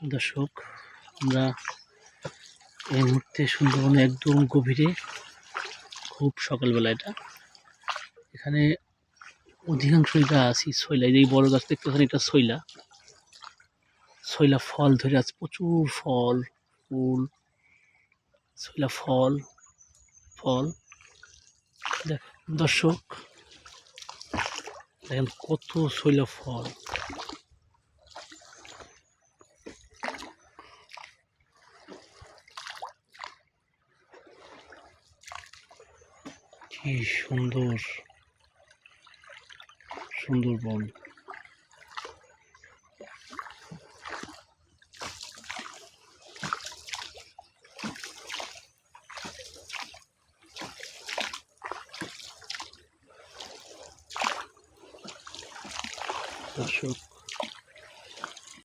দর্শক, আমরা এই মুহূর্তে সুন্দরবনে একদম গভীরে, খুব সকালবেলা এটা, এখানে অধিকাংশই গাছই শৈলা এই বড় গাছ দেখতে দেখতেছেন এটা শৈলা শৈলা ফল ধরে আছে, প্রচুর ফল, ফুল শৈলা ফল ফল। দেখ, দর্শক, দেখেন কত শৈলা ফল। কি সুন্দর সুন্দরবন দর্শক